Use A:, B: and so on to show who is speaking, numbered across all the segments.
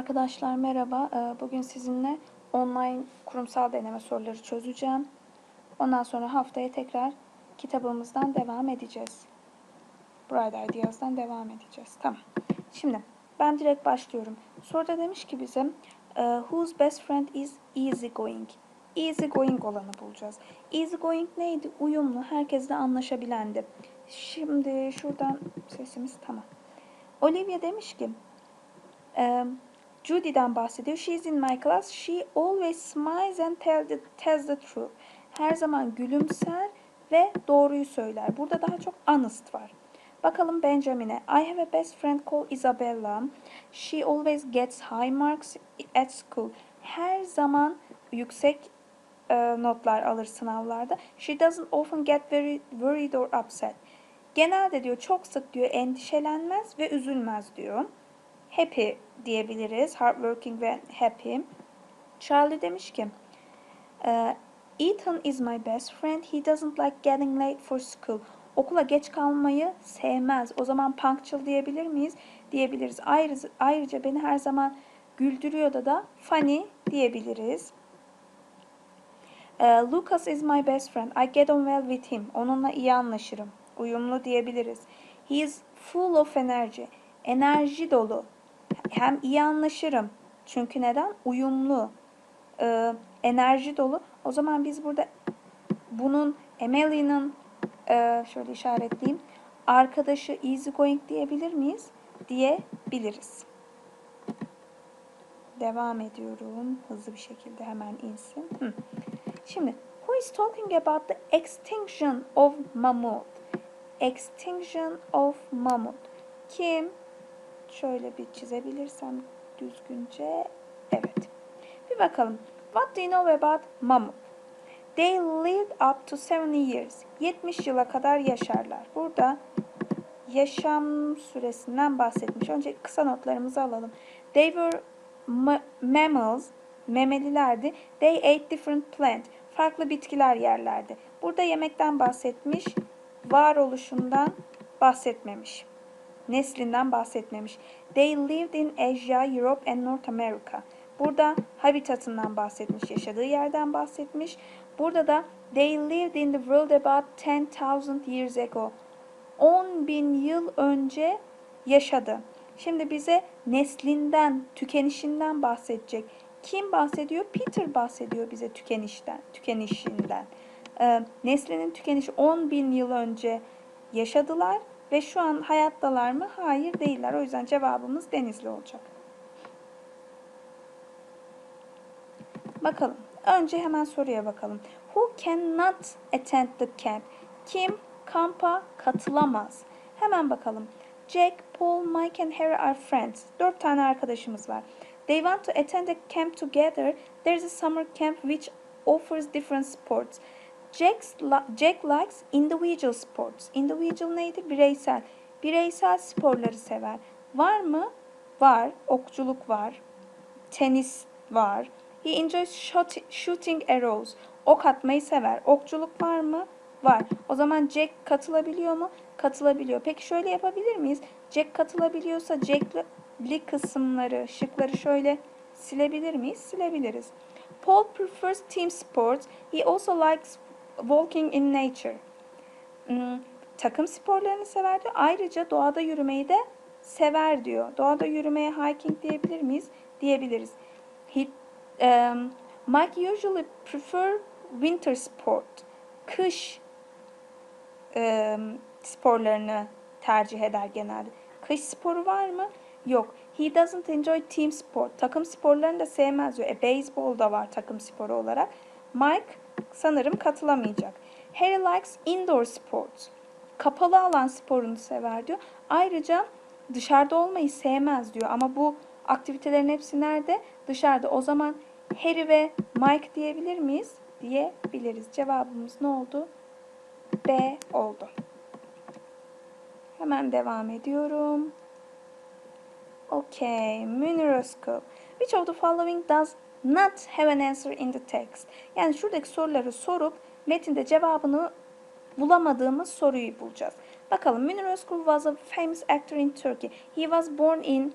A: Arkadaşlar merhaba. Ee, Bugün sizinle online kurumsal deneme soruları çözeceğim. Ondan sonra haftaya tekrar kitabımızdan devam edeceğiz. Bright Ideas'dan devam edeceğiz. Tamam. Şimdi ben direkt başlıyorum. Soruda demiş ki bize e, whose best friend is easy going? Easy going olanı bulacağız. Easy going neydi? Uyumlu, herkesle anlaşabilendi. Şimdi şuradan sesimiz tamam. Olivia demiş ki um, Judy'den bahsediyor. She's in my class. She always smiles and tell the, tells the truth. Her zaman gülümser ve doğruyu söyler. Burada daha çok honest var. Bakalım Benjamin'e. I have a best friend called Isabella. She always gets high marks at school. Her zaman yüksek e, notlar alır sınavlarda. She doesn't often get very worried or upset. Genelde diyor çok sık diyor endişelenmez ve üzülmez diyor happy diyebiliriz. Hardworking ve happy. Charlie demiş ki "Ee, Ethan is my best friend. He doesn't like getting late for school. Okula geç kalmayı sevmez. O zaman punctual diyebilir miyiz? Diyebiliriz. Ayrıca, ayrıca beni her zaman güldürüyor da da funny diyebiliriz. Ee, Lucas is my best friend. I get on well with him. Onunla iyi anlaşırım. Uyumlu diyebiliriz. He is full of energy. Enerji dolu. Hem iyi anlaşırım. Çünkü neden? Uyumlu. Ee, enerji dolu. O zaman biz burada bunun Emily'nin e, şöyle işaretleyeyim. Arkadaşı easy going diyebilir miyiz? Diyebiliriz. Devam ediyorum. Hızlı bir şekilde hemen insin. Hı. Şimdi who is talking about the extinction of mammoth? Extinction of mammoth. Kim? Şöyle bir çizebilirsem düzgünce. Evet. Bir bakalım. What do you know about mammoth? They lived up to 70 years. 70 yıla kadar yaşarlar. Burada yaşam süresinden bahsetmiş. Önce kısa notlarımızı alalım. They were ma- mammals, memelilerdi. They ate different plant. Farklı bitkiler yerlerdi. Burada yemekten bahsetmiş, varoluşundan bahsetmemiş. Neslinden bahsetmemiş. They lived in Asia, Europe and North America. Burada habitatından bahsetmiş, yaşadığı yerden bahsetmiş. Burada da they lived in the world about 10,000 years ago. 10 bin yıl önce yaşadı. Şimdi bize neslinden, tükenişinden bahsedecek. Kim bahsediyor? Peter bahsediyor bize tükenişten, tükenişinden. Ee, neslinin tükenişi 10 bin yıl önce yaşadılar ve şu an hayattalar mı? Hayır değiller. O yüzden cevabımız Denizli olacak. Bakalım. Önce hemen soruya bakalım. Who cannot attend the camp? Kim kampa katılamaz? Hemen bakalım. Jack, Paul, Mike and Harry are friends. Dört tane arkadaşımız var. They want to attend a camp together. There's a summer camp which offers different sports. Jack's, Jack likes individual sports. Individual neydi? Bireysel. Bireysel sporları sever. Var mı? Var. Okçuluk var. Tenis var. He enjoys shot, shooting arrows. Ok atmayı sever. Okçuluk var mı? Var. O zaman Jack katılabiliyor mu? Katılabiliyor. Peki şöyle yapabilir miyiz? Jack katılabiliyorsa Jack'li kısımları, şıkları şöyle silebilir miyiz? Silebiliriz. Paul prefers team sports. He also likes walking in nature. Hmm, takım sporlarını sever diyor. Ayrıca doğada yürümeyi de sever diyor. Doğada yürümeye hiking diyebilir miyiz? Diyebiliriz. He, um, Mike usually prefer winter sport. Kış um, sporlarını tercih eder genelde. Kış sporu var mı? Yok. He doesn't enjoy team sport. Takım sporlarını da sevmez diyor. E, baseball da var takım sporu olarak. Mike sanırım katılamayacak. Harry likes indoor sports. Kapalı alan sporunu sever diyor. Ayrıca dışarıda olmayı sevmez diyor. Ama bu aktivitelerin hepsi nerede? Dışarıda. O zaman Harry ve Mike diyebilir miyiz? Diyebiliriz. Cevabımız ne oldu? B oldu. Hemen devam ediyorum. Okay, Müniroscope. Which of the following does not have an answer in the text? Yani şuradaki soruları sorup metinde cevabını bulamadığımız soruyu bulacağız. Bakalım Münir Özkul was a famous actor in Turkey. He was born in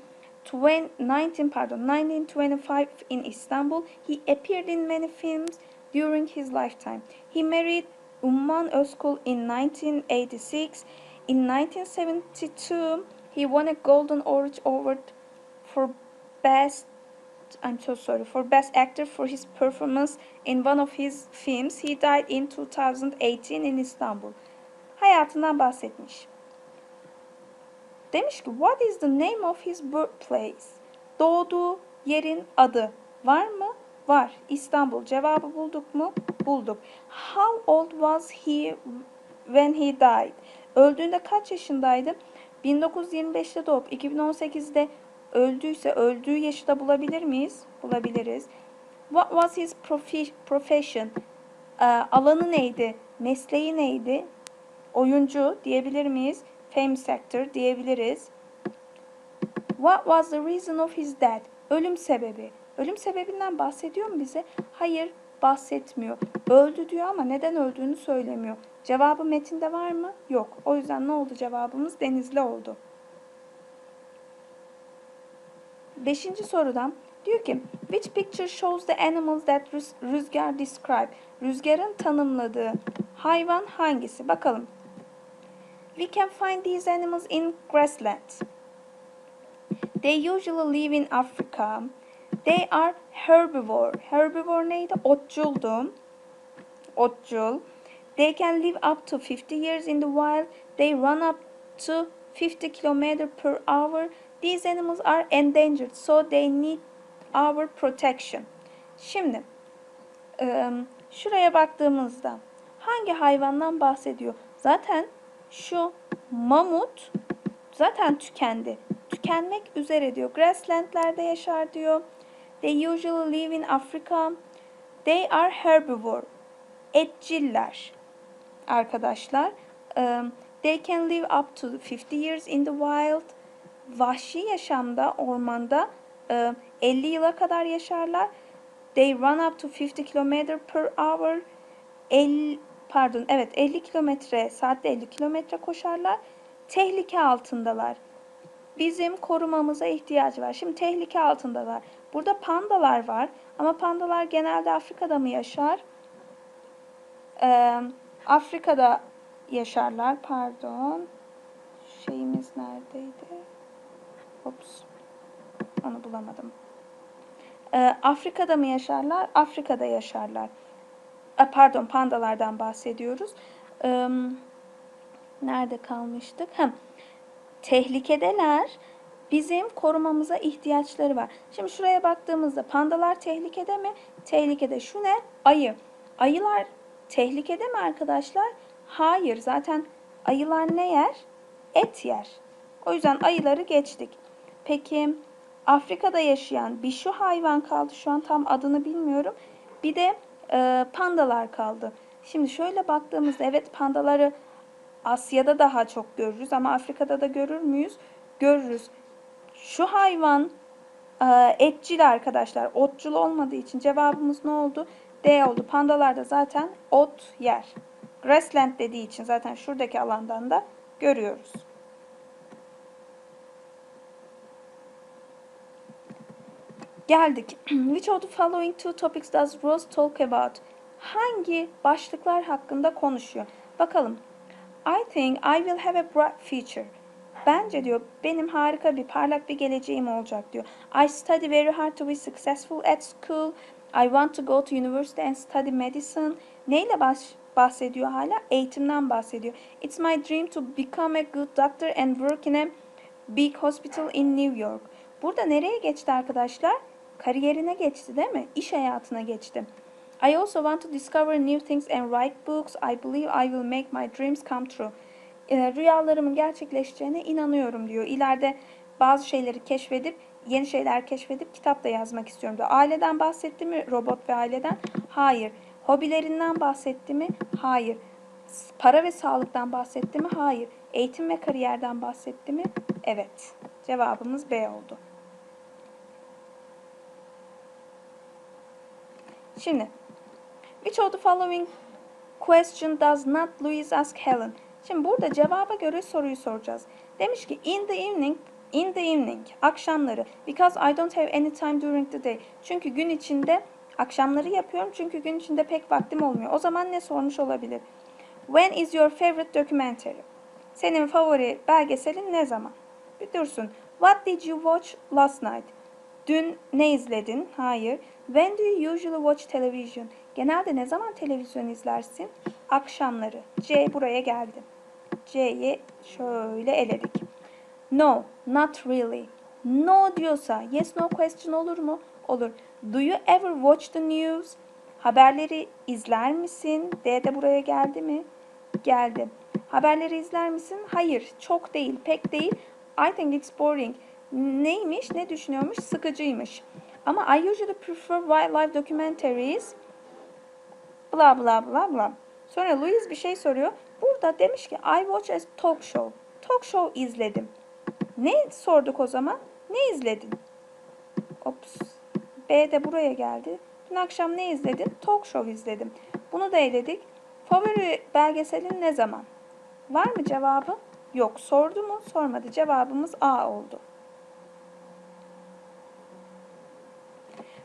A: 20, 19 pardon 1925 in Istanbul. He appeared in many films during his lifetime. He married Umman Özkul in 1986. In 1972, he won a Golden Orange Award for Best I'm so sorry for Best Actor for his performance in one of his films. He died in 2018 in Istanbul. Hayatından bahsetmiş. Demiş ki what is the name of his birthplace? Doğduğu yerin adı var mı? Var. İstanbul. Cevabı bulduk mu? Bulduk. How old was he when he died? Öldüğünde kaç yaşındaydı? 1925'te doğup 2018'de öldüyse öldüğü yaşı da bulabilir miyiz? Bulabiliriz. What was his profession? Ee, alanı neydi? Mesleği neydi? Oyuncu diyebilir miyiz? Famous actor diyebiliriz. What was the reason of his death? Ölüm sebebi. Ölüm sebebinden bahsediyor mu bize? Hayır, bahsetmiyor. Öldü diyor ama neden öldüğünü söylemiyor. Cevabı metinde var mı? Yok. O yüzden ne oldu cevabımız? Denizli oldu. Beşinci sorudan diyor ki Which picture shows the animals that Rüz- Rüzgar describe? Rüzgarın tanımladığı hayvan hangisi? Bakalım. We can find these animals in grassland. They usually live in Africa. They are herbivore. Herbivore neydi? Otçuldu. Otçul. They can live up to 50 years in the wild. They run up to 50 km per hour. These animals are endangered, so they need our protection. Şimdi eee, şuraya baktığımızda hangi hayvandan bahsediyor? Zaten şu mamut zaten tükendi. Tükenmek üzere diyor. Grasslandlerde yaşar diyor. They usually live in Africa. They are herbivore. Etçiller arkadaşlar. Um, they can live up to 50 years in the wild. Vahşi yaşamda, ormanda e, 50 yıla kadar yaşarlar. They run up to 50 km per hour. 50, pardon, evet 50 kilometre, saatte 50 kilometre koşarlar. Tehlike altındalar. Bizim korumamıza ihtiyacı var. Şimdi tehlike altındalar. Burada pandalar var. Ama pandalar genelde Afrika'da mı yaşar? Ee, Afrika'da yaşarlar. Pardon. Şeyimiz neredeydi? Ops. Onu bulamadım. Ee, Afrika'da mı yaşarlar? Afrika'da yaşarlar. Ee, pardon, pandalardan bahsediyoruz. Ee, nerede kalmıştık? Hem tehlikedeler. Bizim korumamıza ihtiyaçları var. Şimdi şuraya baktığımızda pandalar tehlikede mi? Tehlikede. Şu ne? Ayı. Ayılar tehlikede mi arkadaşlar? Hayır. Zaten ayılar ne yer? Et yer. O yüzden ayıları geçtik. Peki Afrika'da yaşayan bir şu hayvan kaldı. Şu an tam adını bilmiyorum. Bir de e, pandalar kaldı. Şimdi şöyle baktığımızda evet pandaları Asya'da daha çok görürüz ama Afrika'da da görür müyüz? Görürüz. Şu hayvan e, etçil arkadaşlar. Otçul olmadığı için cevabımız ne oldu? D oldu. Pandalar da zaten ot yer. Grassland dediği için zaten şuradaki alandan da görüyoruz. Geldik. Which of the following two topics does Rose talk about? Hangi başlıklar hakkında konuşuyor? Bakalım. I think I will have a bright future. Bence diyor benim harika bir parlak bir geleceğim olacak diyor. I study very hard to be successful at school. I want to go to university and study medicine. Neyle baş, bahsediyor hala? Eğitimden bahsediyor. It's my dream to become a good doctor and work in a big hospital in New York. Burada nereye geçti arkadaşlar? Kariyerine geçti değil mi? İş hayatına geçti. I also want to discover new things and write books. I believe I will make my dreams come true. Ee, rüyalarımın gerçekleşeceğine inanıyorum diyor. İleride bazı şeyleri keşfedip, yeni şeyler keşfedip kitap da yazmak istiyorum diyor. Aileden bahsetti mi robot ve aileden? Hayır. Hobilerinden bahsetti mi? Hayır. Para ve sağlıktan bahsetti mi? Hayır. Eğitim ve kariyerden bahsetti mi? Evet. Cevabımız B oldu. Şimdi Which of the following question does not Louise ask Helen? Şimdi burada cevaba göre soruyu soracağız. Demiş ki in the evening In the evening, akşamları. Because I don't have any time during the day. Çünkü gün içinde akşamları yapıyorum. Çünkü gün içinde pek vaktim olmuyor. O zaman ne sormuş olabilir? When is your favorite documentary? Senin favori belgeselin ne zaman? Bir dursun. What did you watch last night? Dün ne izledin? Hayır. When do you usually watch television? Genelde ne zaman televizyon izlersin? Akşamları. C buraya geldi. C'yi şöyle eledik. No, not really. No diyorsa yes no question olur mu? Olur. Do you ever watch the news? Haberleri izler misin? D de buraya geldi mi? Geldi. Haberleri izler misin? Hayır, çok değil, pek değil. I think it's boring. Neymiş, ne düşünüyormuş? Sıkıcıymış. Ama I usually prefer wildlife documentaries. Bla bla bla bla. Sonra Louise bir şey soruyor. Burada demiş ki I watch a talk show. Talk show izledim. Ne sorduk o zaman? Ne izledin? Ops. B de buraya geldi. Dün akşam ne izledin? Talk show izledim. Bunu da eledik. Favori belgeselin ne zaman? Var mı cevabı? Yok. Sordu mu? Sormadı. Cevabımız A oldu.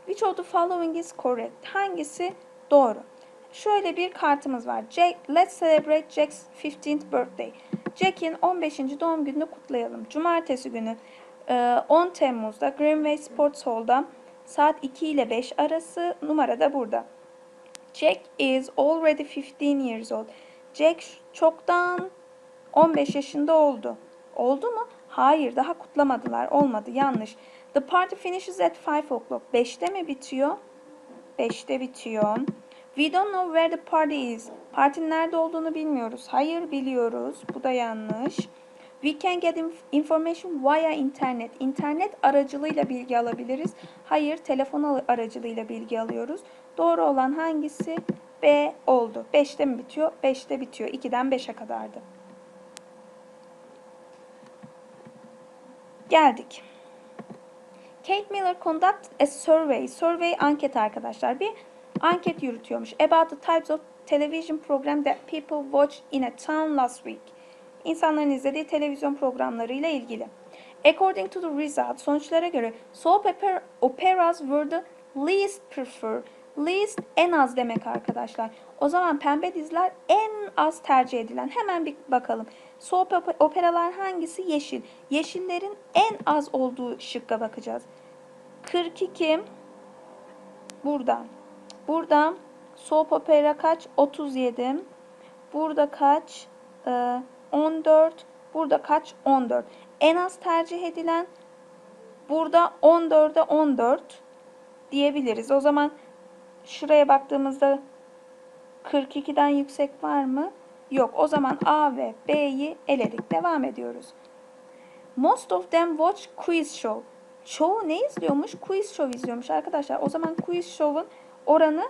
A: Which of the following is correct? Hangisi doğru? Şöyle bir kartımız var. Jack, let's celebrate Jack's 15th birthday. Jack'in 15. doğum gününü kutlayalım. Cumartesi günü e, 10 Temmuz'da Greenway Sports Hall'da saat 2 ile 5 arası numara da burada. Jack is already 15 years old. Jack çoktan 15 yaşında oldu. Oldu mu? Hayır, daha kutlamadılar. Olmadı, yanlış. The party finishes at 5 o'clock. 5'te mi bitiyor? 5'te bitiyor. We don't know where the party is. Partinin nerede olduğunu bilmiyoruz. Hayır, biliyoruz. Bu da yanlış. We can get inf- information via internet. İnternet aracılığıyla bilgi alabiliriz. Hayır, telefon aracılığıyla bilgi alıyoruz. Doğru olan hangisi? B oldu. 5'te mi bitiyor? 5'te bitiyor. 2'den 5'e kadardı. Geldik. Kate Miller conduct a survey. Survey anket arkadaşlar. Bir anket yürütüyormuş. About the types of television program that people watch in a town last week. İnsanların izlediği televizyon programlarıyla ilgili. According to the result, sonuçlara göre soap opera, operas were the least preferred. Least en az demek arkadaşlar. O zaman pembe diziler en az tercih edilen. Hemen bir bakalım. Soap ope- operalar hangisi? Yeşil. Yeşillerin en az olduğu şıkka bakacağız. 42 burada. Burada soap opera kaç? 37. Burada kaç? Ee, 14. Burada kaç? 14. En az tercih edilen burada 14'e 14 diyebiliriz. O zaman şuraya baktığımızda 42'den yüksek var mı? Yok. O zaman A ve B'yi eledik. Devam ediyoruz. Most of them watch quiz show. Çoğu ne izliyormuş? Quiz show izliyormuş arkadaşlar. O zaman quiz show'un oranı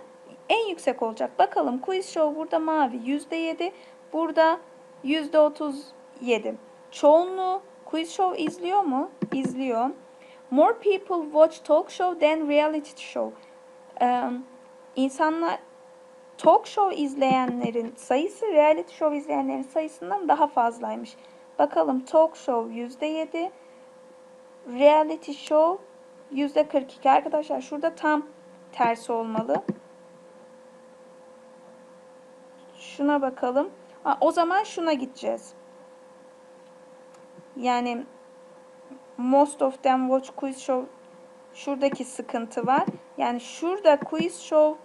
A: en yüksek olacak. Bakalım quiz show burada mavi %7. Burada %37. Çoğunluğu quiz show izliyor mu? İzliyor. More people watch talk show than reality show. Ee, insanlar talk show izleyenlerin sayısı reality show izleyenlerin sayısından daha fazlaymış. Bakalım talk show %7, reality show %42. Arkadaşlar şurada tam tersi olmalı. Şuna bakalım. Ha, o zaman şuna gideceğiz. Yani most of them watch quiz show şuradaki sıkıntı var. Yani şurada quiz show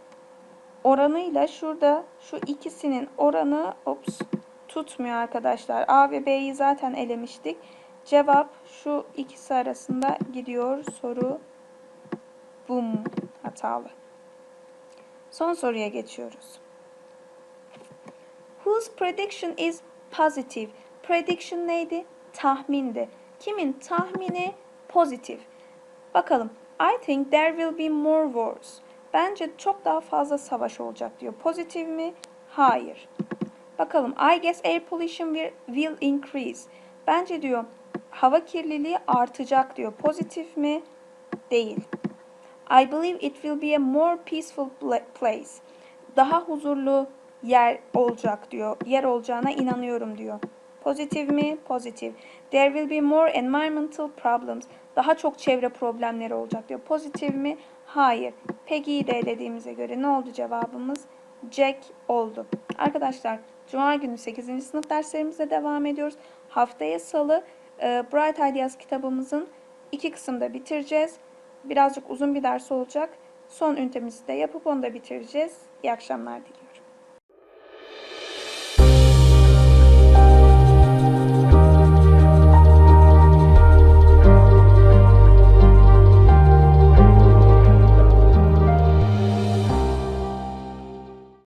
A: oranıyla şurada şu ikisinin oranı ops tutmuyor arkadaşlar. A ve B'yi zaten elemiştik. Cevap şu ikisi arasında gidiyor. Soru bum hatalı. Son soruya geçiyoruz. Whose prediction is positive? Prediction neydi? Tahmindi. Kimin tahmini pozitif? Bakalım. I think there will be more wars. Bence çok daha fazla savaş olacak diyor. Pozitif mi? Hayır. Bakalım. I guess air pollution will, increase. Bence diyor hava kirliliği artacak diyor. Pozitif mi? Değil. I believe it will be a more peaceful pla- place. Daha huzurlu yer olacak diyor. Yer olacağına inanıyorum diyor. Pozitif mi? Pozitif. There will be more environmental problems. Daha çok çevre problemleri olacak diyor. Pozitif mi? Hayır. Peggy'yi de elediğimize göre ne oldu cevabımız? Jack oldu. Arkadaşlar Cuma günü 8. sınıf derslerimize devam ediyoruz. Haftaya salı Bright Ideas kitabımızın iki kısımda bitireceğiz. Birazcık uzun bir ders olacak. Son ünitemizi de yapıp onu da bitireceğiz. İyi akşamlar diliyorum.